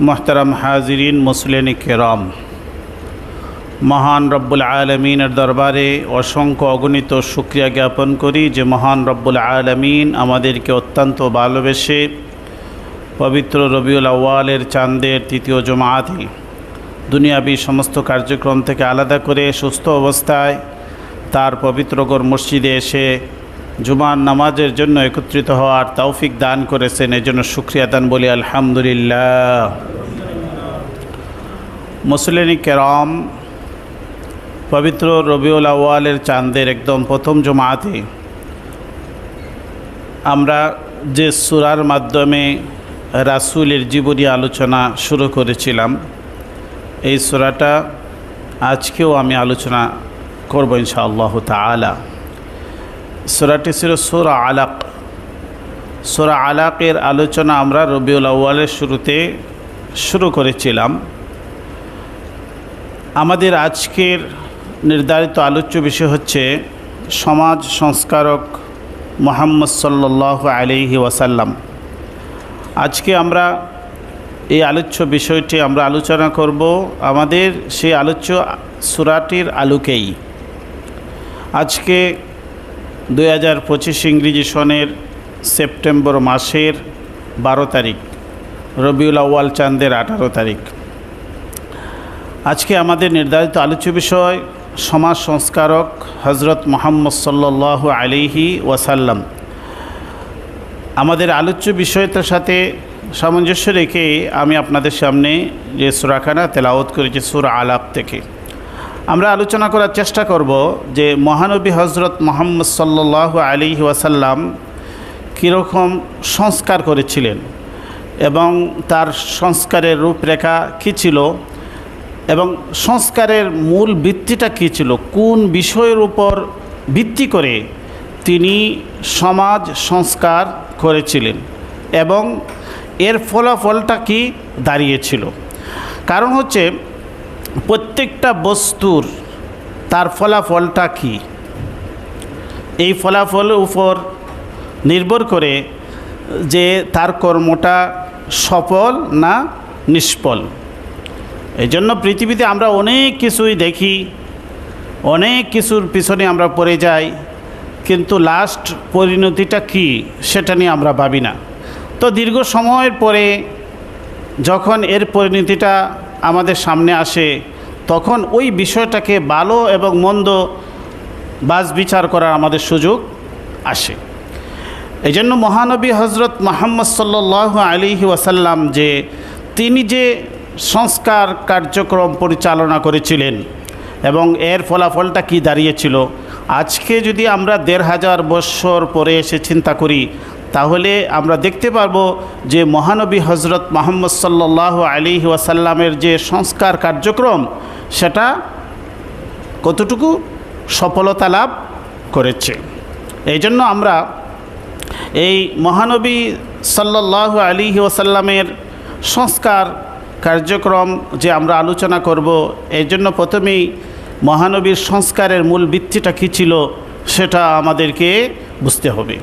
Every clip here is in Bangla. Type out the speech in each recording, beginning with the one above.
মোহতারাম হাজিরিন মুসলিন কেরম মহান রব্বুল আলমিনের দরবারে অসংখ্য অগণিত শুক্রিয়া জ্ঞাপন করি যে মহান রব্বুল আলমিন আমাদেরকে অত্যন্ত ভালোবেসে পবিত্র রবিউল আওয়ালের চাঁদের তৃতীয় জমাতে দুনিয়াবী সমস্ত কার্যক্রম থেকে আলাদা করে সুস্থ অবস্থায় তার পবিত্রগর মসজিদে এসে জুমার নামাজের জন্য একত্রিত হওয়ার তৌফিক দান করেছেন, এজন্য শুক্রিয়া দান বলি আলহামদুলিল্লাহ। মুসলিনী কেরম পবিত্র রবিউল আউ্য়ালের চাঁদের একদম প্রথম জমাতে আমরা যে সুরার মাধ্যমে রাসুলের জীবনী আলোচনা শুরু করেছিলাম, এই সুরাটা আজকেও আমি আলোচনা করব ইনশাআল্লাহ তালা সুরাটি ছিল সোরা আলাক। সোরা আলাকের আলোচনা আমরা রবিউল আউ্য়ালের শুরুতে শুরু করেছিলাম। আমাদের আজকের নির্ধারিত আলোচ্য বিষয় হচ্ছে সমাজ সংস্কারক মোহাম্মদ সাল্লাহ আলিহি ওয়াসাল্লাম। আজকে আমরা এই আলোচ্য বিষয়টি আমরা আলোচনা করব আমাদের সেই আলোচ্য সুরাটির আলোকেই। আজকে দুই হাজার পঁচিশ ইংরেজি সনের সেপ্টেম্বর মাসের বারো তারিখ, রবিউল আউ্য়াল চাঁদের আঠারো তারিখ। আজকে আমাদের নির্ধারিত আলোচ্য বিষয় সমাজ সংস্কারক হজরত মোহাম্মদ সাল্লাহ আলিহি ওয়াসাল্লাম। আমাদের আলোচ্য বিষয়টার সাথে সামঞ্জস্য রেখে আমি আপনাদের সামনে যে সুরাখানা তেলাওত করেছি, সুর আলাপ থেকে। আমরা আলোচনা করার চেষ্টা করব যে মহানবী হজরত মোহাম্মদ সাল্লাহ আলী ওয়াসাল্লাম কীরকম সংস্কার করেছিলেন এবং তার সংস্কারের রূপরেখা কী ছিল এবং সংস্কারের মূল ভিত্তিটা কী ছিল, কোন বিষয়ের উপর ভিত্তি করে তিনি সমাজ সংস্কার করেছিলেন এবং এর ফলাফলটা কি দাঁড়িয়েছিল। কারণ হচ্ছে প্রত্যেকটা বস্তুর তার ফলাফলটা কি? এই ফলাফলের উপর নির্ভর করে যে তার কর্মটা সফল না নিষ্ফল। এই জন্য পৃথিবীতে আমরা অনেক কিছুই দেখি, অনেক কিছুর পিছনে আমরা পড়ে যাই, কিন্তু লাস্ট পরিণতিটা কি সেটা নিয়ে আমরা ভাবি না। তো দীর্ঘ সময়ের পরে যখন এর পরিণতিটা আমাদের সামনে আসে, তখন ওই বিষয়টাকে ভালো এবং মন্দ বাজ বিচার করার আমাদের সুযোগ আসে। এই জন্য মহানবী হজরত মোহাম্মদ সাল্লাহ আলিহি ওয়াসাল্লাম যে, তিনি যে সংস্কার কার্যক্রম পরিচালনা করেছিলেন এবং এর ফলাফলটা কি দাঁড়িয়েছিল, আজকে যদি আমরা দেড় হাজার বৎসর পরে এসে চিন্তা করি তাহলে আমরা দেখতে পারব যে মহানবী হজরত মোহাম্মদ সাল্লাহ আলী ওয়াসাল্লামের যে সংস্কার কার্যক্রম, সেটা কতটুকু সফলতা লাভ করেছে। এই জন্য আমরা এই মহানবী সাল্লাহ আলী ওয়াসাল্লামের সংস্কার কার্যক্রম যে আমরা আলোচনা করব এই জন্য প্রথমেই মহানবীর সংস্কারের মূল ভিত্তিটা কী ছিল, সেটা আমাদেরকে বুঝতে হবে।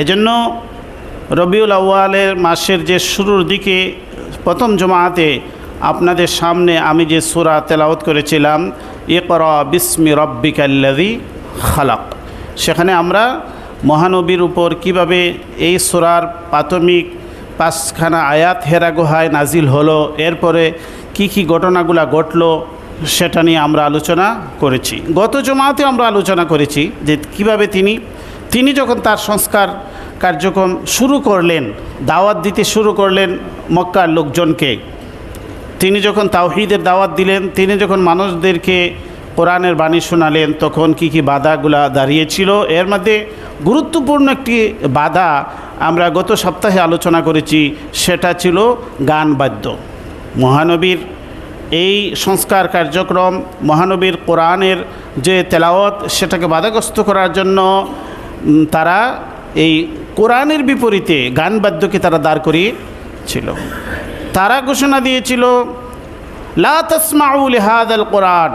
এজন্য রবিউল আউ্য়ালের মাসের যে শুরুর দিকে প্রথম জমাতে আপনাদের সামনে আমি যে সুরা তেলাওত করেছিলাম, ইকর বিস্মি রব্বিকাল্লাদি খালাক। সেখানে আমরা মহানবীর উপর কীভাবে এই সুরার প্রাথমিক পাঁচখানা আয়াত হেরা গুহায় নাজিল হলো, এরপরে কি কি ঘটনাগুলা ঘটলো, সেটা নিয়ে আমরা আলোচনা করেছি। গত জমাতে আমরা আলোচনা করেছি যে কীভাবে তিনি তিনি যখন তার সংস্কার কার্যক্রম শুরু করলেন, দাওয়াত দিতে শুরু করলেন মক্কার লোকজনকে, তিনি যখন তাওহিদের দাওয়াত দিলেন, তিনি যখন মানুষদেরকে কোরআনের বাণী শোনালেন, তখন কি কি বাধাগুলা দাঁড়িয়েছিল? এর মধ্যে গুরুত্বপূর্ণ একটি বাধা আমরা গত সপ্তাহে আলোচনা করেছি, সেটা ছিল গান বাদ্য। মহানবীর এই সংস্কার কার্যক্রম, মহানবীর কোরআনের যে তেলাওয়াত, সেটাকে বাধাগ্রস্ত করার জন্য তারা এই কোরআনের বিপরীতে গান বাদ্যকে তারা দাঁড় করিয়েছিল। তারা ঘোষণা দিয়েছিল, লা হাদ আল কোরআন।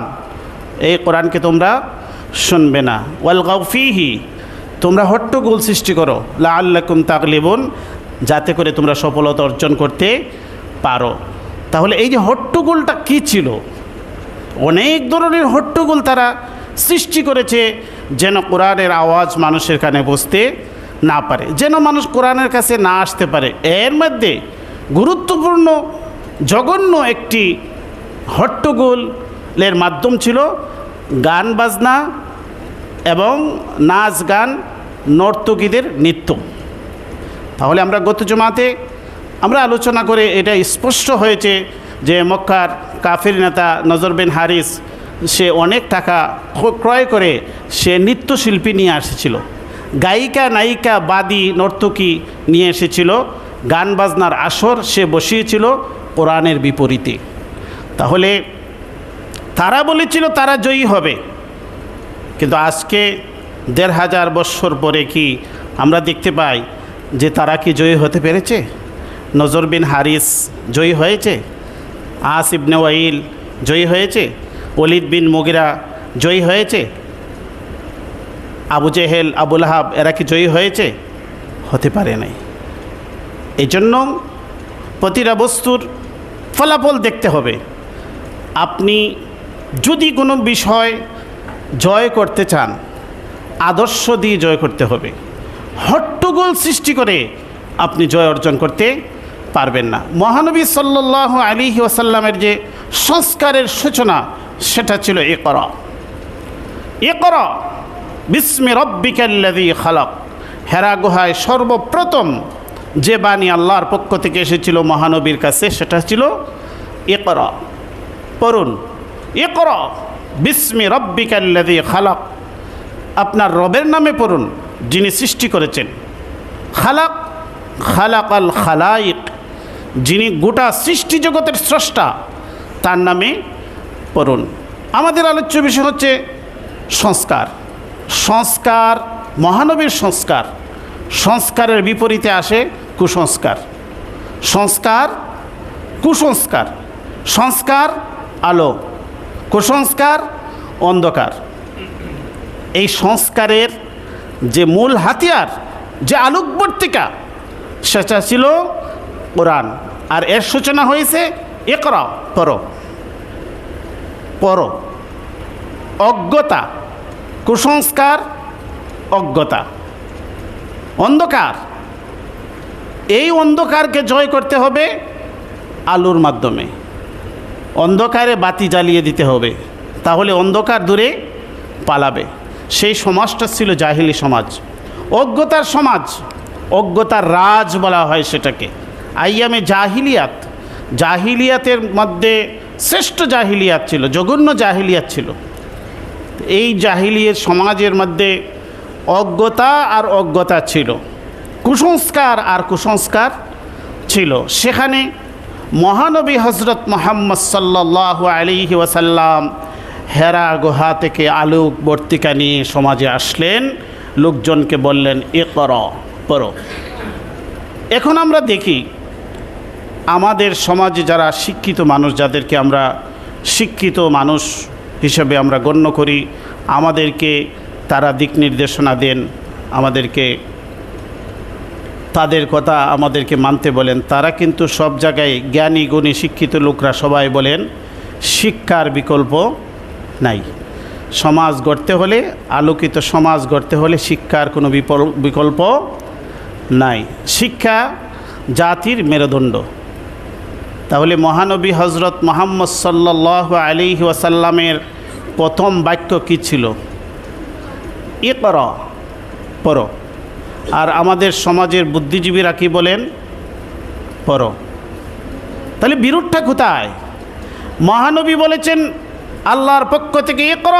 এই কোরআনকে তোমরা শুনবে না। ওয়াল গাউফিহি তোমরা হট্টগোল সৃষ্টি করো। লা আল্লাকুম তাকলিবন যাতে করে তোমরা সফলতা অর্জন করতে পারো। তাহলে এই যে হট্টগোলটা কী ছিল? অনেক ধরনের হট্টগোল তারা সৃষ্টি করেছে। যেন কোরআনের আওয়াজ মানুষের কানে বসতে না পারে, যেন মানুষ কোরআনের কাছে না আসতে পারে। এর মধ্যে গুরুত্বপূর্ণ, জঘন্য একটি হট্টগোলের মাধ্যম ছিল গান বাজনা এবং নাচ গান, নর্তকীদের নৃত্য। তাহলে আমরা গত জমাতে আমরা আলোচনা করে এটা স্পষ্ট হয়েছে যে মক্কার কাফির নেতা নজর বিন হারিস সে অনেক টাকা ক্রয় করে সে নৃত্যশিল্পী নিয়ে এসেছিল গায়িকা, নায়িকা, বাদী, নর্তকী নিয়ে এসেছিল। গান বাজনার আসর সে বসিয়েছিল কোরআনের বিপরীতে। তাহলে তারা বলেছিল তারা জয়ী হবে। কিন্তু আজকে দেড় হাজার বৎসর পরে কি আমরা দেখতে পাই যে তারা কি জয়ী হতে পেরেছে? নজর বিন হারিস জয়ী হয়েছে? আস ইবনে ওয়াইল জয়ী হয়েছে? অলিদ বিন মুগিরা জয়ী হয়েছে? আবু জেহেল আবুল হাব এরা কি জয়ী হয়েছে? হতে পারে নাই। এই জন্য প্রতিটা বস্তুর ফলাফল দেখতে হবে। আপনি যদি কোনো বিষয় জয় করতে চান, আদর্শ দিয়ে জয় করতে হবে। হট্টগোল সৃষ্টি করে আপনি জয় অর্জন করতে পারবেন না। মহানবী সাল্লাহ আলী ওয়াসাল্লামের যে সংস্কারের সূচনা সেটা ছিল এ করা এ করা বিস্মি রব্বিকাল্লাদি খালাক। হেরা গুহায় সর্বপ্রথম যে বাণী আল্লাহর পক্ষ থেকে এসেছিল মহানবীর কাছে, সেটা ছিল এ করা পড়ুন এ কর বিস্মি রব্বিকাল্লাদি খালাক। আপনার রবের নামে পড়ুন, যিনি সৃষ্টি করেছেন। খালাক খালাক আল খালাইক, যিনি গোটা সৃষ্টি জগতের স্রষ্টা, তার নামে পড়ুন। আমাদের আলোচ্য বিষয় হচ্ছে সংস্কার। সংস্কার, মহানবীর সংস্কার। সংস্কারের বিপরীতে আসে কুসংস্কার। সংস্কার কুসংস্কার। সংস্কার, আলো। কুসংস্কার, অন্ধকার। এই সংস্কারের যে মূল হাতিয়ার, যে আলোকবর্তিকা, সেটা ছিল কোরআন। আর এর সূচনা হয়েছে একরা পর পর অজ্ঞতা, কুসংস্কার, অজ্ঞতা। অন্ধকার। এই অন্ধকারকে জয় করতে হবে আলোর মাধ্যমে। অন্ধকারে বাতি জ্বালিয়ে দিতে হবে, তাহলে অন্ধকার দূরে পালাবে। সেই সমাজটা ছিল জাহিলি সমাজ। অজ্ঞতার সমাজ, অজ্ঞতার রাজ বলা হয় সেটাকে। আইয়ামে জাহিলিয়াত। জাহিলিয়াতের মধ্যে শ্রেষ্ঠ জাহিলিয়াত ছিল, জঘন্য জাহিলিয়াত ছিল। এই জাহিলিয়ের সমাজের মধ্যে অজ্ঞতা আর অজ্ঞতা ছিল, কুসংস্কার আর কুসংস্কার ছিল। সেখানে মহানবী হজরত মোহাম্মদ সাল্লাহ আলিহি ওয়াসাল্লাম হেরা গুহা থেকে আলোক বর্তিকা নিয়ে সমাজে আসলেন। লোকজনকে বললেন এ কর পড়ো। এখন আমরা দেখি আমাদের সমাজে যারা শিক্ষিত মানুষ, যাদেরকে আমরা শিক্ষিত মানুষ হিসেবে আমরা গণ্য করি, আমাদেরকে তারা দিক নির্দেশনা দেন, আমাদেরকে তাদের কথা আমাদেরকে মানতে বলেন। তারা কিন্তু সব জায়গায় জ্ঞানী, গুণী, শিক্ষিত লোকরা সবাই বলেন, শিক্ষার বিকল্প নাই। সমাজ গড়তে হলে, আলোকিত সমাজ গড়তে হলে শিক্ষার কোনো বিকল্প নাই। শিক্ষা জাতির মেরুদণ্ড। তাহলে মহানবী হজরত মোহাম্মদ সাল্লাহ আলী ওয়াসাল্লামের প্রথম বাক্য কী ছিল? এ কর পর আর আমাদের সমাজের বুদ্ধিজীবীরা কি বলেন? পর তাহলে বিরোধটা কোথায়? মহানবী বলেছেন, আল্লাহর পক্ষ থেকে এ কর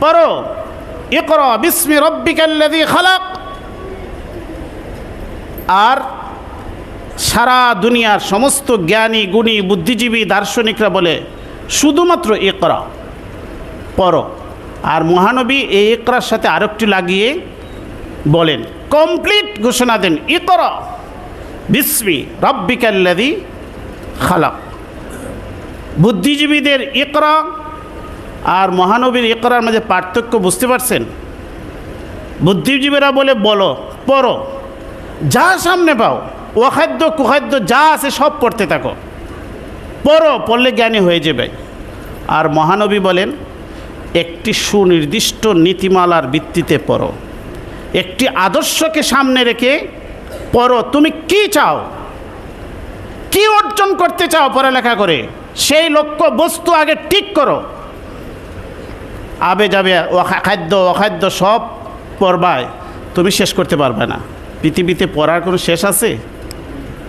পর এ কর বিস্মি খালাক। আর সারা দুনিয়ার সমস্ত জ্ঞানী, গুণী, বুদ্ধিজীবী, দার্শনিকরা বলে, শুধুমাত্র একরা পর আর মহানবী এই একরার সাথে আরেকটি লাগিয়ে বলেন, কমপ্লিট ঘোষণা দেন, ইকরা, বিস্মি রব্বিকাল্লাদি খালাক। বুদ্ধিজীবীদের ইকরা আর মহানবীর ইকরার মাঝে পার্থক্য বুঝতে পারছেন? বুদ্ধিজীবীরা বলে, বলো, পড়ো, যা সামনে পাও। অখাদ্য কুখাদ্য যা আছে সব পড়তে থাকো। পড়ো, পড়লে জ্ঞানী হয়ে যাবে। আর মহানবী বলেন, একটি সুনির্দিষ্ট নীতিমালার ভিত্তিতে পড়ো। একটি আদর্শকে সামনে রেখে পড়ো, তুমি কি চাও? কি অর্জন করতে চাও পড়ালেখা করে? সেই লক্ষ্য, বস্তু আগে ঠিক করো। আবে যাবে খাদ্য, অখাদ্য সব পড়বায়, তুমি শেষ করতে পারবে না। পৃথিবীতে পড়ার কোনো শেষ আছে?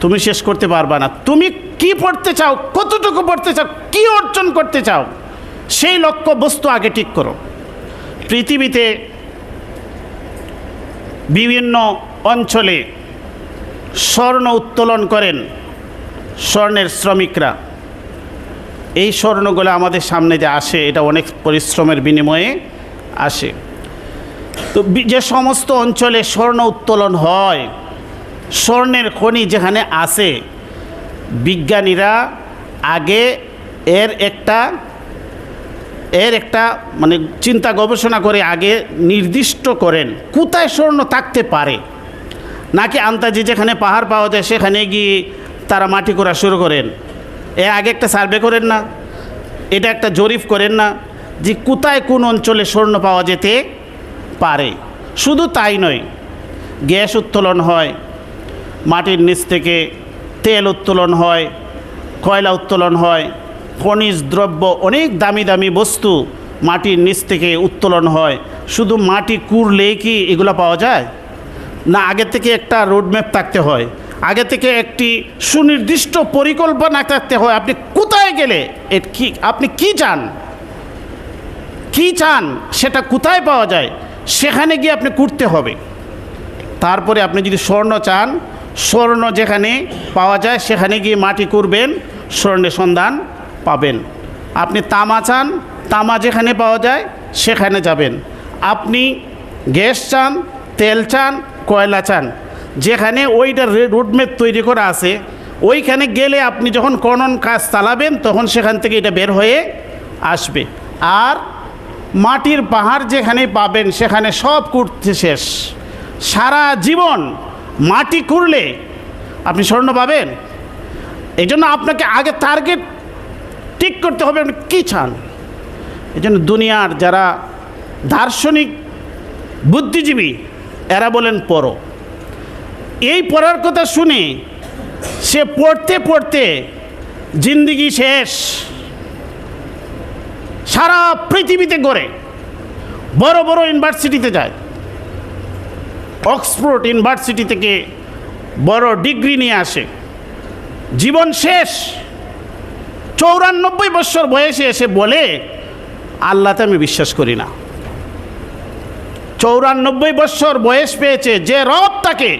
তুমি শেষ করতে পারবে না। তুমি কি পড়তে চাও, কতটুকু পড়তে চাও, কি অর্জন করতে চাও, সেই লক্ষ্য বস্তু আগে ঠিক করো। পৃথিবীতে বিভিন্ন অঞ্চলে স্বর্ণ উত্তোলন করেন স্বর্ণের শ্রমিকরা। এই স্বর্ণগুলো আমাদের সামনে যে আসে, এটা অনেক পরিশ্রমের বিনিময়ে আসে। তো যে সমস্ত অঞ্চলে স্বর্ণ উত্তোলন হয় স্বর্ণের খনি যেখানে আছে, বিজ্ঞানীরা আগে এর একটা এর একটা মানে চিন্তা গবেষণা করে আগে নির্দিষ্ট করেন, কোথায় স্বর্ণ থাকতে পারে? নাকি আন্তাজি যেখানে পাহাড় পাওয়া যায় সেখানে গিয়ে তারা মাটি করা শুরু করেন? এ আগে একটা সার্ভে করেন না, এটা একটা জরিফ করেন না যে কোথায় কোন অঞ্চলে স্বর্ণ পাওয়া যেতে পারে। শুধু তাই নয়, গ্যাস উত্তোলন হয় মাটির নিচ থেকে তেল উত্তোলন হয়, কয়লা উত্তোলন হয়, খনিজ দ্রব্য অনেক দামি দামি বস্তু মাটির নিচ থেকে উত্তোলন হয়। শুধু মাটি কুড়লেই কি এগুলো পাওয়া যায়? না, আগে থেকে একটা রোডম্যাপ থাকতে হয়। আগে থেকে একটি সুনির্দিষ্ট পরিকল্পনা থাকতে হয়, আপনি কোথায় গেলে এ কি, আপনি কি চান? কি চান? সেটা কোথায় পাওয়া যায়? সেখানে গিয়ে আপনি করতে হবে। তারপরে আপনি যদি স্বর্ণ চান স্বর্ণ যেখানে পাওয়া যায়, সেখানে গিয়ে মাটি করবেন স্বর্ণের সন্ধান পাবেন। আপনি তামা চান, তামা যেখানে পাওয়া যায়, সেখানে যাবেন। আপনি গ্যাস চান, তেল চান, কয়লা চান, যেখানে ওইটা রুটমেপ তৈরি করা আছে, ওইখানে গেলে আপনি যখন খনন কাজ চালাবেন, তখন সেখান থেকে এটা বের হয়ে আসবে। আর মাটির পাহাড় যেখানে পাবেন, সেখানে সব করতে শেষ। সারা জীবন মাটি করলে আপনি স্বর্ণ পাবেন। এই জন্য আপনাকে আগে টার্গেট ঠিক করতে হবে আপনি কী চান। এই জন্য দুনিয়ার যারা দার্শনিক বুদ্ধিজীবী, এরা বলেন পড়ো। এই পড়ার কথা শুনে সে পড়তে পড়তে জিন্দিগি শেষ। সারা পৃথিবীতে গড়ে বড় বড় ইউনিভার্সিটিতে যায়। অক্সফোর্ড ইউনিভার্সিটি থেকে বড় ডিগ্রি নিয়ে আসে। জীবন শেষ। চৌরানব্বই বছর বয়সে এসে বলে, আল্লাহতে আমি বিশ্বাস করি না। চৌরানব্বই বছর বয়স পেয়েছে যে রব তাকে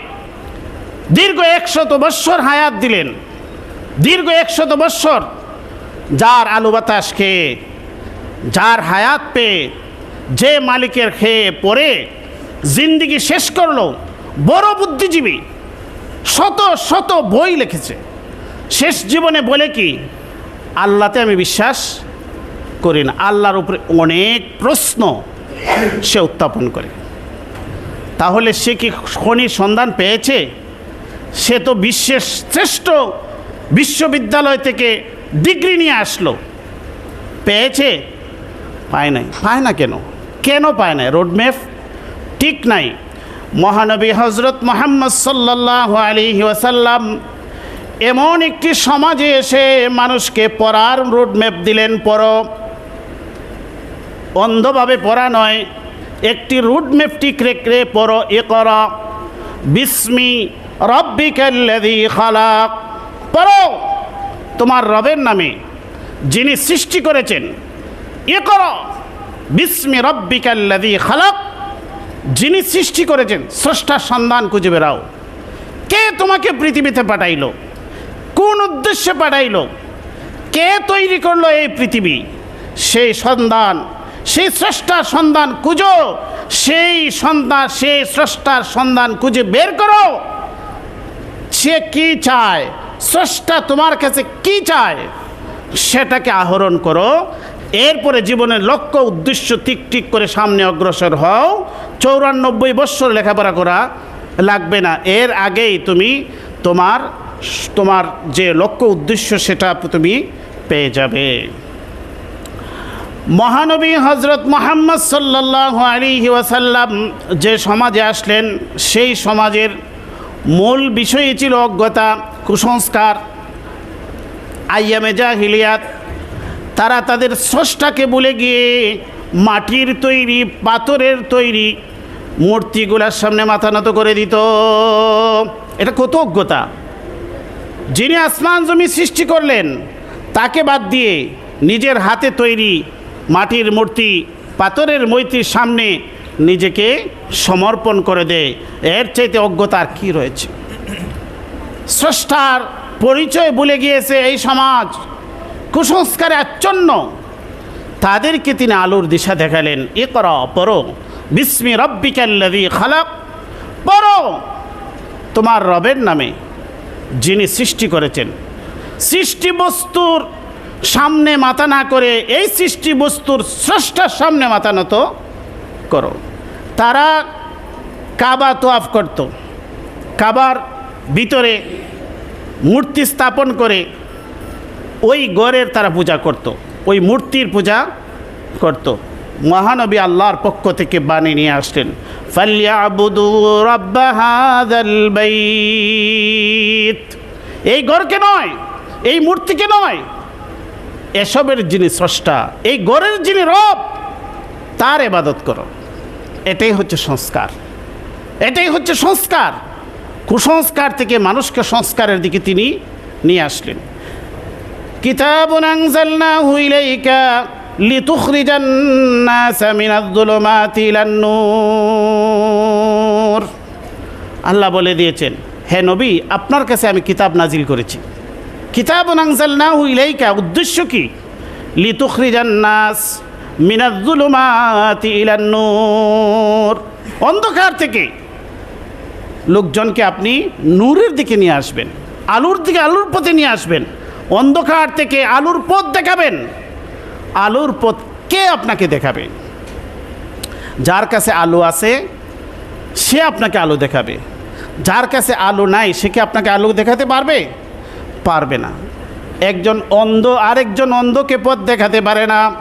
দীর্ঘ একশত বৎসর হায়াত দিলেন। দীর্ঘ একশত বৎসর যার আলু বাতাস খেয়ে যার হায়াত পেয়ে যে মালিকের খেয়ে পরে জিন্দিগি শেষ করল, বড় বুদ্ধিজীবী, শত শত বই লিখেছে। শেষ জীবনে বলে কি আল্লাহতে আমি বিশ্বাস করি না, আল্লাহর উপরে অনেক প্রশ্ন সে উত্থাপন করে। তাহলে সে কি খনির সন্ধান পেয়েছে? সে তো বিশ্বের শ্রেষ্ঠ বিশ্ববিদ্যালয় থেকে ডিগ্রি নিয়ে আসলো। পেয়েছে? পায় নাই। পায় না কেন? কেন পায় না রোডম্যাপ? ঠিক নাই। মহানবী হজরত মোহাম্মদ সাল্লাহ আলী ওয়াসাল্লাম এমন একটি সমাজে এসে মানুষকে পড়ার রোডম্যাপ দিলেন, পড়ো। অন্ধভাবে পড়া নয়, একটি রুটম্যাপ ঠিক রেখে পড়ো এ কর বিস্মি রব্বিকাল্লাদি খালাক। পড়ো, তোমার রবের নামে, যিনি সৃষ্টি করেছেন। এ করো বিস্মি রব্বিকাল্লাদি খালাক। যিনি সৃষ্টি করেছেন, স্রষ্টার সন্ধান খুঁজে বেড়াও। কে তোমাকে পৃথিবীতে পাঠাইলো? কোন উদ্দেশ্যে পাঠাইলো? কে তৈরি করল এই পৃথিবী? সেই সন্ধান, সেই স্রষ্টার সন্ধান খুঁজো। সেই সন্ধান, সেই স্রষ্টার সন্ধান খুঁজে বের করো। সে কি চায়? স্রষ্টা তোমার কাছে কি চায়? সেটাকে আহরণ করো। এরপরে জীবনের লক্ষ্য উদ্দেশ্য ঠিক ঠিক করে সামনে অগ্রসর হও। চৌরানব্বই বৎসর লেখাপড়া করা লাগবে না। এর আগেই তুমি তোমার তোমার যে লক্ষ্য উদ্দেশ্য সেটা তুমি পেয়ে যাবে। মহানবী হজরত মোহাম্মদ সাল্লাহ আলী ওয়াসাল্লাম যে সমাজে আসলেন, সেই সমাজের মূল বিষয়ই ছিল অজ্ঞতা, কুসংস্কার, আইয়ামে জাহিলিয়াত তারা তাদের স্রষ্টাকে বলে গিয়ে মাটির তৈরি, পাথরের তৈরি মূর্তিগুলার সামনে মাথা নত করে দিত। এটা কত অজ্ঞতা যিনি আসমান জমি সৃষ্টি করলেন, তাকে বাদ দিয়ে নিজের হাতে তৈরি মাটির মূর্তি, পাথরের মূর্তির সামনে নিজেকে সমর্পণ করে দেয়। এর চাইতে অজ্ঞতা আর কী রয়েছে? স্রষ্টার পরিচয় ভুলে গিয়েছে এই সমাজ। কুসংস্কারে আচ্ছন্ন। তাদেরকে তিনি আলোর দিশা দেখালেন। এ কর পরো বিস্মি রব্বিকাল্লাদি খালাক। পড়ো। তোমার রবের নামে যিনি সৃষ্টি করেছেন। সৃষ্টি বস্তুর সামনে মাথা না করে এই সৃষ্টি বস্তুর স্রষ্টার সামনে মাথা নত করো। তারা কাবা তোয়াফ করত। কাবার ভিতরে মূর্তি স্থাপন করে ওই গড়ের তারা পূজা করত, ওই মূর্তির পূজা করত। মহানবী আল্লাহর পক্ষ থেকে বাণী নিয়ে আসলেন এই গড়কে নয়, এই মূর্তিকে নয়, এসবের যিনি স্রষ্টা, এই গড়ের যিনি রব, তার এবাদত করো। এটাই হচ্ছে সংস্কার। এটাই হচ্ছে সংস্কার। কুসংস্কার থেকে মানুষকে সংস্কারের দিকে তিনি নিয়ে আসলেন। কিতাব আনজালনাহু ইলাইকা লিতুখরিজান নাস মিনাজ যুলুমাতি ইলান নূর। আল্লাহ বলে দিয়েছেন, হে নবী, আপনার কাছে আমি কিতাব নাজিল করেছি। কিতাব আনজালনাহু ইলাইকা, উদ্দেশ্য কি? লিতুখরিজান নাস মিনাজ যুলুমাতি ইলান নূর। অন্ধকার থেকে লোকজনকে আপনি নূরের দিকে নিয়ে আসবেন, আলুর দিকে, আলুর পথে নিয়ে আসবেন। অন্ধকার থেকে আলুর পথ দেখাবেন। আলুর পথ কে আপনাকে দেখাবে? যার কাছে আলু আছে, সে আপনাকে আলু দেখাবে। যার কাছে আলু নাই, সে কি আপনাকে আলু দেখাতে পারবে? পারবে না। একজন অন্ধ আরেকজন অন্ধকে পথ দেখাতে পারে না।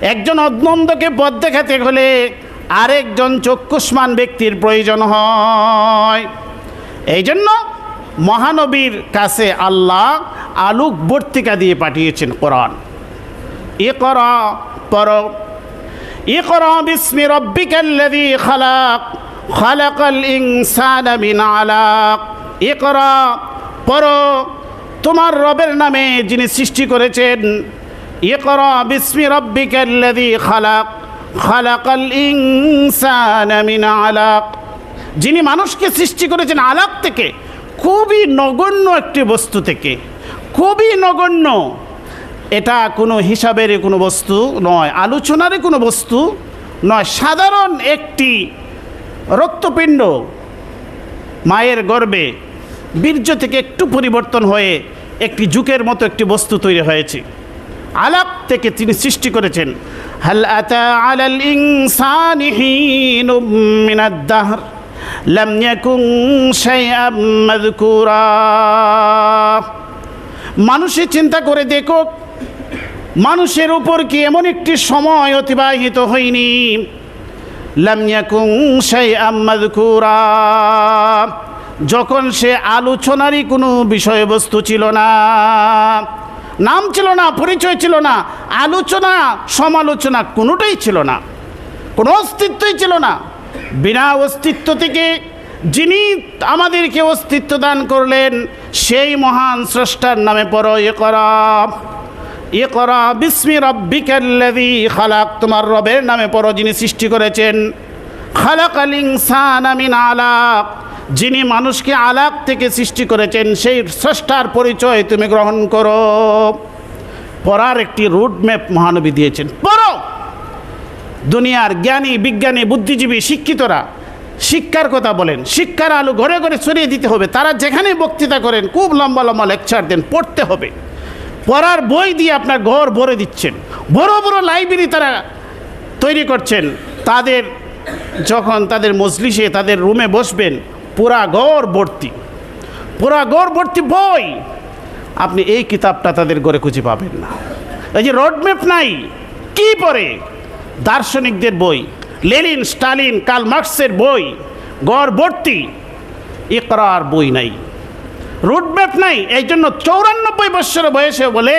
একজন অন্ধকে পথ দেখাতে হলে আরেকজন চক্ষুষ্মান ব্যক্তির প্রয়োজন হয়। এই জন্য মহানবীর কাছে আল্লাহ আলুক বর্তিকা দিয়ে পাঠিয়েছেন কোরআন। এ কর পর এ কর বিস্মি রব্বিকাল্লাযী খালাক, খালাকাল ইনসানা মিন আলাক। এ কর পর তোমার রবের নামে যিনি সৃষ্টি করেছেন এ কর বিস্মি রব্বিকাল্লাযী খালাক, খালাকাল ইনসানা মিন আলাক। যিনি মানুষকে সৃষ্টি করেছেন আলাক থেকে খুবই নগণ্য একটি বস্তু থেকে। খুবই নগণ্য। এটা কোনো হিসাবের কোনো বস্তু নয় আলোচনারই কোনো বস্তু নয়, সাধারণ একটি রক্তপিণ্ড মায়ের গর্ভে বীর্য থেকে একটু পরিবর্তন হয়ে একটি যুগের মতো একটি বস্তু তৈরি হয়েছে। আলাপ থেকে তিনি সৃষ্টি করেছেন। হাল আতা আলাল মিনাদ দাহর। লাম ইয়াকুন শাইআম মাযকুরা মানুষে চিন্তা করে দেখো মানুষের উপর কি এমন একটি সময় অতিবাহিত হয়নি। লাম ইয়াকুন শাইআম মাযকুরা যখন সে আলোচনারই কোনো বিষয়বস্তু ছিল না, নাম ছিল না, পরিচয় ছিল না, আলোচনা, সমালোচনা কোনোটাই ছিল না, কোনো অস্তিত্বই ছিল না। বিনা অস্তিত্ব থেকে যিনি আমাদেরকে অস্তিত্ব দান করলেন, সেই মহান স্রষ্টার নামে পর এ করা। এ করা, বিস্মি রব্বিকাল্লাযী খালাক। তোমার রবের নামে পর যিনি সৃষ্টি করেছেন। খালাকাল ইনসানা মিন আলাক। যিনি মানুষকে আলাপ থেকে সৃষ্টি করেছেন, সেই স্রষ্টার পরিচয় তুমি গ্রহণ করো। পড়ার একটি রুট ম্যাপ মহানবী দিয়েছেন। পড়ো দুনিয়ার জ্ঞানী, বিজ্ঞানী, বুদ্ধিজীবী, শিক্ষিতরা শিক্ষার কথা বলেন। শিক্ষার আলো ঘরে ঘরে ছড়িয়ে দিতে হবে। তারা যেখানে বক্তৃতা করেন, খুব লম্বা লম্বা লেকচার দেন, পড়তে হবে। পড়ার বই দিয়ে আপনার ঘর ভরে দিচ্ছেন। বড় বড় লাইব্রেরি তারা তৈরি করছেন। তাদের যখন তাদের মজলিসে, তাদের রুমে বসবেন, পুরা ঘর ভর্তি। পুরা গড় ভর্তি বই। আপনি এই কিতাবটা তাদের গড়ে খুঁজে পাবেন না। এই যে রোডম্যাপ নাই, কি পড়ে দার্শনিকদের বই, লেনিন, স্টালিন কাল মার্কসের বই গড় ভর্তি ইকরার বই নাই। রুটম্যাপ নাই এই জন্য চৌরানব্বই বৎসর বয়সে বলে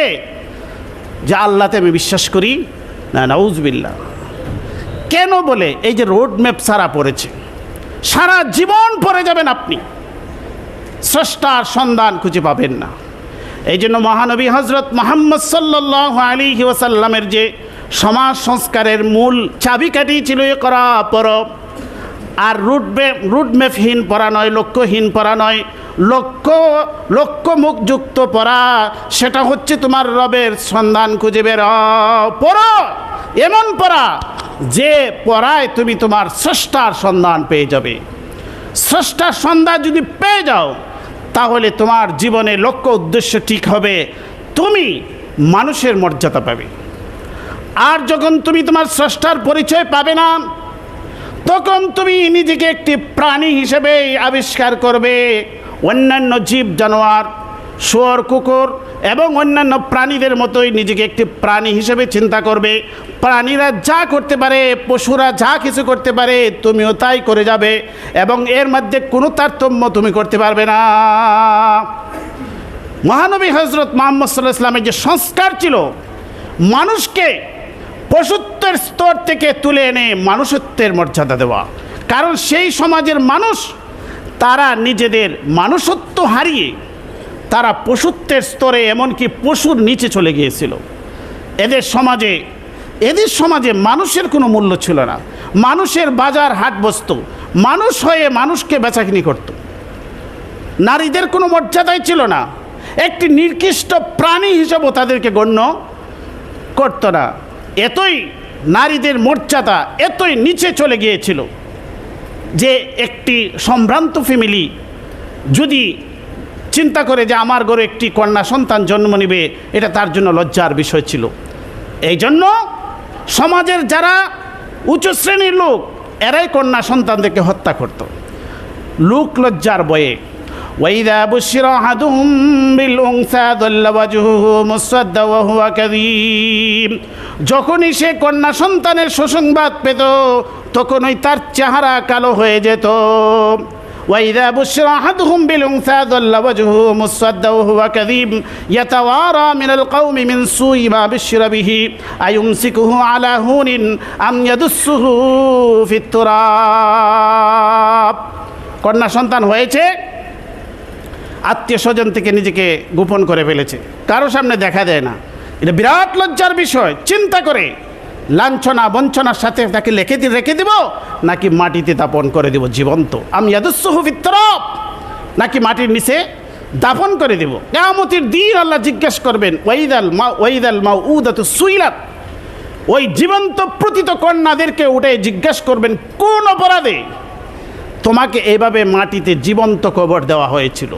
যে আল্লাহতে আমি বিশ্বাস করি, না নাউজবিল্লা কেন বলে? এই যে রোড ম্যাপ সারা পড়েছে, সারা জীবন পড়ে যাবেন আপনি। স্রষ্টার সন্ধান খুঁজে পাবেন না। এই জন্য মহানবী হজরত মোহাম্মদ সাল্লাহ আলী ওসাল্লামের যে সমাজ সংস্কারের মূল চাবিকাঠি ছিল করা পরব আর রুট রুটম্যাপহীন পড়া নয়, লক্ষ্যহীন পড়া নয়, লক্ষ্য, লক্ষ্যমুখযুক্ত পড়া সেটা হচ্ছে তোমার রবের সন্ধান খুঁজে বের পড়ো এমন পড়া যে পড়ায় তুমি তোমার স্রষ্টার সন্ধান পেয়ে যাবে। স্রষ্টার সন্ধান যদি পেয়ে যাও, তাহলে তোমার জীবনে লক্ষ্য উদ্দেশ্য ঠিক হবে। তুমি মানুষের মর্যাদা পাবে। আর যখন তুমি তোমার স্রষ্টার পরিচয় পাবে না, তখন তুমি নিজেকে একটি প্রাণী হিসেবে আবিষ্কার করবে। অন্যান্য জীব, জানোয়ার, শুয়োর, কুকুর এবং অন্যান্য প্রাণীদের মতোই নিজেকে একটি প্রাণী হিসেবে চিন্তা করবে। প্রাণীরা যা করতে পারে, পশুরা যা কিছু করতে পারে, তুমিও তাই করে যাবে এবং এর মধ্যে কোনো তারতম্য তুমি করতে পারবে না। মহানবী হজরত মোহাম্মদ সাল্লাহ ইসলামের যে সংস্কার ছিল, মানুষকে পশুত্বের স্তর থেকে তুলে এনে মানুষত্বের মর্যাদা দেওয়া। কারণ সেই সমাজের মানুষ, তারা নিজেদের মানুষত্ব হারিয়ে তারা পশুত্বের স্তরে এমনকি পশুর নিচে চলে গিয়েছিল। এদের সমাজে এদের সমাজে মানুষের কোনো মূল্য ছিল না। মানুষের বাজার হাট বস্তু। মানুষ হয়ে মানুষকে বেচাকিনি করত। নারীদের কোনো মর্যাদাই ছিল না। একটি নির্দিষ্ট প্রাণী হিসেবেও তাদেরকে গণ্য করত না। এতই নারীদের মর্যাদা এতই নিচে চলে গিয়েছিল যে একটি সম্ভ্রান্ত ফ্যামিলি যদি চিন্তা করে যে আমার ঘরে একটি কন্যা সন্তান জন্ম নেবে, এটা তার জন্য লজ্জার বিষয় ছিল। এই জন্য সমাজের যারা উচ্চ শ্রেণির লোক, এরাই কন্যা সন্তানদেরকে হত্যা করত। লোক লজ্জার বয়ে وإذا بشر أحدهم بالأنثى ظل وجهه مسودا وهو كظيم যখনই সে কন্যা সন্তানের সুসংবাদ পেত তখনই তার চেহারা কালো হয়ে যেত وإذا بشر أحدهم بالأنثى ظل وجهه مسودا وهو كظيم يتوارى من القوم من سوء ما بشر به أيمسكه على هون أم يدسه في التراب কন্যা সন্তান হয়েছে আত্মীয় স্বজন থেকে নিজেকে গোপন করে ফেলেছে। কারও সামনে দেখা দেয় না। এটা বিরাট লজ্জার বিষয়। চিন্তা করে লাঞ্ছনা, বঞ্চনার সাথে তাকে লেখে দিয়ে রেখে দেব, নাকি মাটিতে দাপন করে দেব জীবন্ত। আমি ইয়াদুসুফিত্তরফ নাকি মাটির নিচে দাপন করে দেব। কেমতির দিন আল্লাহ জিজ্ঞেস করবেন, ওয়াইদাল মা ওয়াইদাল মা উদাত সুইলাত? ওই জীবন্ত প্রতীত কন্যাদেরকে উঠে জিজ্ঞেস করবেন, কোন অপরাধে তোমাকে এইভাবে মাটিতে জীবন্ত কবর দেওয়া হয়েছিল?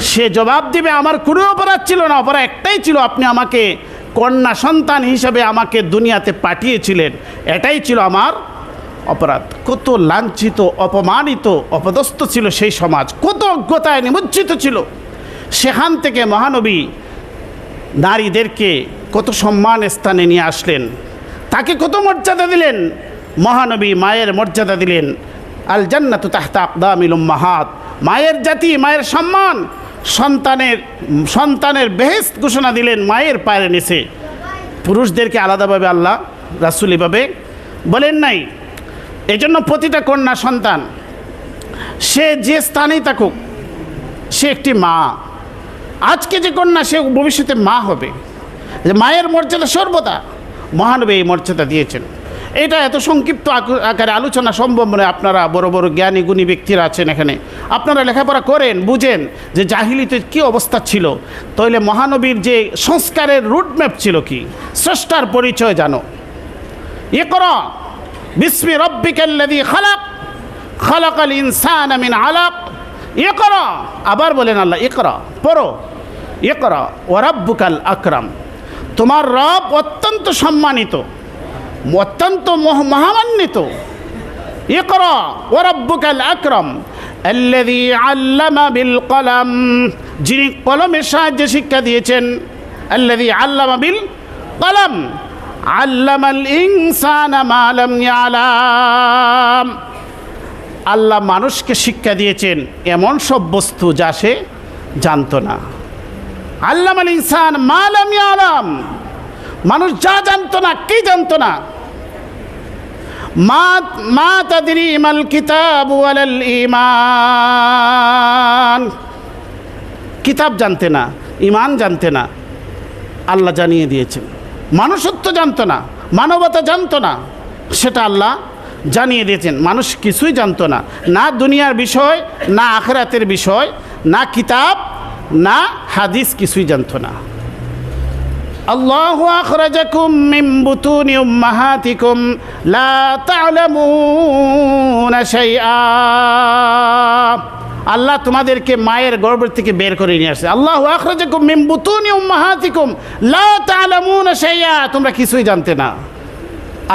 সে জবাব দিবে, আমার কোনো অপরাধ ছিল না, অপরাধ একটাই ছিল, আপনি আমাকে কন্যা সন্তান হিসেবে আমাকে দুনিয়াতে পাঠিয়েছিলেন। এটাই ছিল আমার অপরাধ। কত লাঞ্ছিত, অপমানিত, অপদস্থ ছিল সেই সমাজ। কত অজ্ঞতায় নিমজ্জিত ছিল। সেখান থেকে মহানবী নারীদেরকে কত সম্মান স্থানে নিয়ে আসলেন। তাকে কত মর্যাদা দিলেন? মহানবী মায়ের মর্যাদা দিলেন। আল জান্নাত তাহতা আকদামিল মাহাত মায়ের জাতি, মায়ের সম্মান। সন্তানের সন্তানের বেহেস্ত ঘোষণা দিলেন, মায়ের পায়ের নিচে। পুরুষদেরকে আলাদাভাবে আল্লাহ, রাসুল এভাবে বলেন নাই। এজন্য প্রতিটা কন্যা সন্তান, সে যে স্থানেই থাকুক, সে একটি মা। আজকে যে কন্যা, সে ভবিষ্যতে মা হবে। মায়ের মর্যাদা সর্বদা। মহানবী এই মর্যাদা দিয়েছেন। এটা এত সংক্ষিপ্ত আক- আকারে আলোচনা সম্ভব নয়, আপনারা বড় বড় জ্ঞানী, গুণী ব্যক্তিরা আছেন এখানে। আপনারা লেখাপড়া করেন, বুঝেন যে জাহিলিতে কী অবস্থা ছিল। তাহলে মহানবীর যে সংস্কারের রুটম্যাপ ছিল কি? স্রষ্টার পরিচয় জানো। এ করো বিস্মি রব্বিকাল্লাদি খালাক, খালাকাল ইনসান মিন আলাক। এ কর আবার বলেন আল্লাহ এ করো পড়ো। এ করো ওরাব্বুকাল আকরাম। তোমার রব অত্যন্ত সম্মানিত। অত্যন্ত মহ- মহামান্বিত। যিনি কলমের সাহায্যে শিক্ষা দিয়েছেন আল্লামা বিল আল্লাহ মানুষকে শিক্ষা দিয়েছেন এমন সব বস্তু যা সে জানতো না। আল্লামাল ইনসান মা লাম ইয়ালাম মানুষ যা জানতো না, কি জানতো না মা তাদরি মাল কিতাব ওয়ালাল ঈমান। কিতাব জানতে না ইমান জানতে না, আল্লাহ জানিয়ে দিয়েছেন। মানুষত্ব জানতো না, মানবতা জানতো না, সেটা আল্লাহ জানিয়ে দিয়েছেন। মানুষ কিছুই জানতো না না দুনিয়ার বিষয়, না আখরাতের বিষয়, না কিতাব, না হাদিস কিছুই জানতো না। আল্লাহু আখরাজাকুম মিন বুতুনি উম্মাহাতিকুম, লা তা'লামুনা শাইআ। আল্লাহ তোমাদেরকে মায়ের গর্ভ থেকে বের করে নিয়ে আসছে। আল্লাহু আখরাজাকুম মিন বুতুনি উম্মাহাতিকুম, লা তা'লামুনা শাইআ। তোমরা কিছুই জানতে না।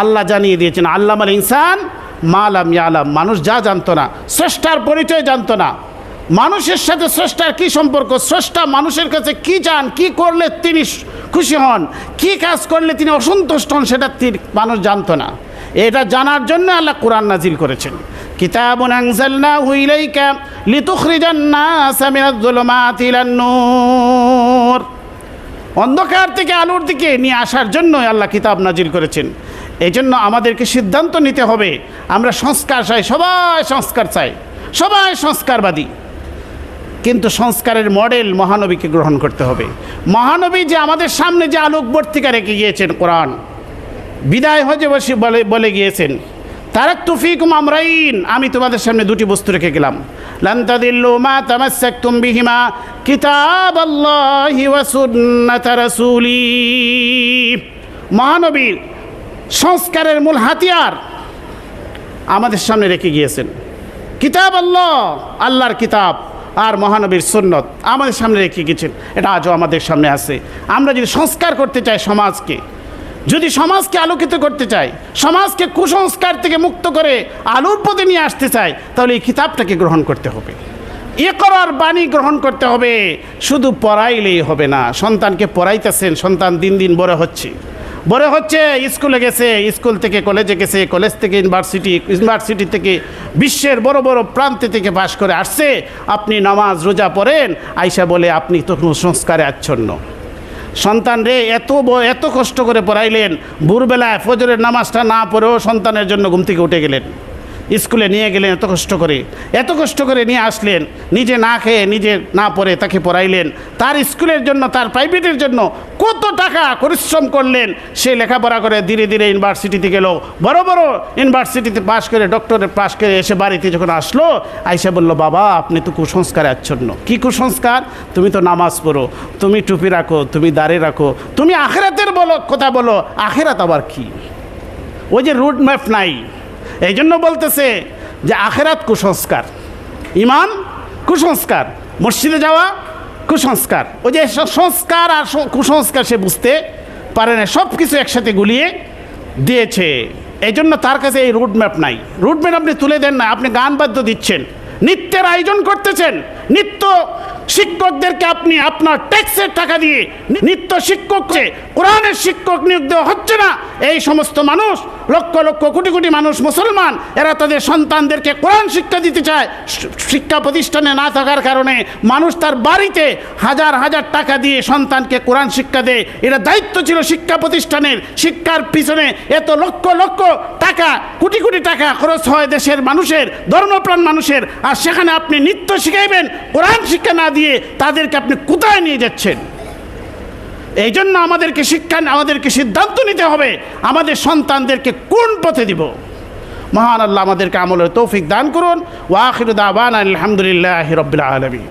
আল্লাহ জানিয়ে দিয়েছেন, আল্লামাল ইনসান মালাম ইয়ালাম। মানুষ যা জানতো না, স্রষ্টার পরিচয় জানতো না। মানুষের সাথে স্রষ্টার কি সম্পর্ক? স্রষ্টা মানুষের কাছে কি চান, কি করলে তিনি খুশি হন, কি কাজ করলে তিনি অসন্তুষ্ট হন, সেটা মানুষ জানতো না। এটা জানার জন্য আল্লাহ কোরআন নাজিল করেছেন। নূর। অন্ধকার থেকে আলোর দিকে নিয়ে আসার জন্য আল্লাহ কিতাব নাজিল করেছেন। এই জন্য আমাদেরকে সিদ্ধান্ত নিতে হবে। আমরা সংস্কার চাই, সবাই সংস্কার চাই। সবাই সংস্কারবাদী। কিন্তু সংস্কারের মডেল মহানবীকে গ্রহণ করতে হবে। মহানবী যে আমাদের সামনে যে আলোকবর্তিকা রেখে গিয়েছেন কোরআন, বিদায় হজে বসে বলে বলে গিয়েছেন, তারাক তুফিকুম আমরাইন, আমি তোমাদের সামনে দুটি বস্তু রেখে গেলাম। লান্তাদিল্লু মা তামাসাকতুম বিহিমা কিতাব আল্লাহি ওয়া মহানবীর সংস্কারের মূল হাতিয়ার আমাদের সামনে রেখে গিয়েছেন। কিতাব আল্লাহ, আল্লাহর কিতাব। আর মহানবীর সুন্নত। আমাদের সামনে রেখে গেছেন। এটা আজও আমাদের সামনে আছে। আমরা যদি সংস্কার করতে চাই সমাজকে, যদি সমাজকে আলোকিত করতে চাই, সমাজকে কুসংস্কার থেকে মুক্ত করে আলোর পথে নিয়ে আসতে চাই, তাহলে এই কিতাবটাকে গ্রহণ করতে হবে। এ করার বাণী গ্রহণ করতে হবে। শুধু পড়াইলেই হবে না। সন্তানকে পড়াইতেছেন, সন্তান দিন দিন বড় হচ্ছে। বড় হচ্ছে স্কুলে গেছে, স্কুল থেকে কলেজে গেছে, কলেজ থেকে ইউনিভার্সিটি ইউনিভার্সিটি থেকে বিশ্বের বড় বড় প্রান্তে থেকে পাশ করে আসছে। আপনি নামাজ, রোজা পড়েন আইসা বলে আপনি তো সংস্কারে আচ্ছন্ন। সন্তান রে, এত এত কষ্ট করে পড়াইলেন, ভোরবেলায় ফজরের নামাজটা না পড়েও সন্তানের জন্য ঘুম থেকে উঠে গেলেন। স্কুলে নিয়ে গেলেন, এত কষ্ট করে। এত কষ্ট করে নিয়ে আসলেন, নিজে না খেয়ে নিজে না পড়ে তাকে পড়াইলেন। তার স্কুলের জন্য, তার প্রাইভেটের জন্য কত টাকা পরিশ্রম করলেন, সে লেখাপড়া করে ধীরে ধীরে ইউনিভার্সিটিতে গেল। বড় বড় ইউনিভার্সিটিতে পাশ করে ডক্টরে পাশ করে এসে বাড়িতে যখন আসলো আইসা বলল, বাবা, আপনি তো কুসংস্কারে আচ্ছন্ন। কী কুসংস্কার? তুমি তো নামাজ পড়ো, তুমি টুপি রাখো, তুমি দাঁড়িয়ে রাখো, তুমি আখেরাতের বলো, কথা বলো, আখেরাত আবার কি? ওই যে রুট ম্যাপ নাই এই জন্য বলতেছে যে আখেরাত কুসংস্কার। ইমান কুসংস্কার। মসজিদে যাওয়া কুসংস্কার। ওই যে সংস্কার আর কুসংস্কার সে বুঝতে পারে না। সব কিছু একসাথে গুলিয়ে দিয়েছে। এই জন্য তার কাছে এই রুট ম্যাপ নাই। রুট ম্যাপ আপনি তুলে দেন না। আপনি গান বাদ্য দিচ্ছেন। নৃত্যের আয়োজন করতেছেন। নৃত্য শিক্ষকদেরকে আপনি আপনার ট্যাক্সের টাকা দিয়ে নৃত্য শিক্ষককে কোরআনের শিক্ষক নিয়োগ দেওয়া হচ্ছে না, এই সমস্ত মানুষ, লক্ষ লক্ষ কোটি কোটি মানুষ মুসলমান, এরা তাদের সন্তানদেরকে কোরআন শিক্ষা দিতে চায়। শিক্ষা প্রতিষ্ঠানে না থাকার কারণে মানুষ তার বাড়িতে হাজার হাজার টাকা দিয়ে সন্তানকে কোরআন শিক্ষা দেয়। এটা দায়িত্ব ছিল শিক্ষা প্রতিষ্ঠানের, শিক্ষার পিছনে এত লক্ষ লক্ষ টাকা, কোটি কোটি টাকা খরচ হয় দেশের মানুষের, ধর্মপ্রাণ মানুষের, আর সেখানে আপনি নিত্য শিখাইবেন, কোরআন শিক্ষা না দিয়ে তাদেরকে আপনি কোথায় নিয়ে যাচ্ছেন? এই জন্য আমাদেরকে শিক্ষা, আমাদেরকে সিদ্ধান্ত নিতে হবে, আমাদের সন্তানদেরকে কোন পথে দিব? মহান আল্লাহ আমাদেরকে আমলের তৌফিক দান করুন। ওয়াখির দাবান আলহামদুলিল্লাহ রবিল আলমী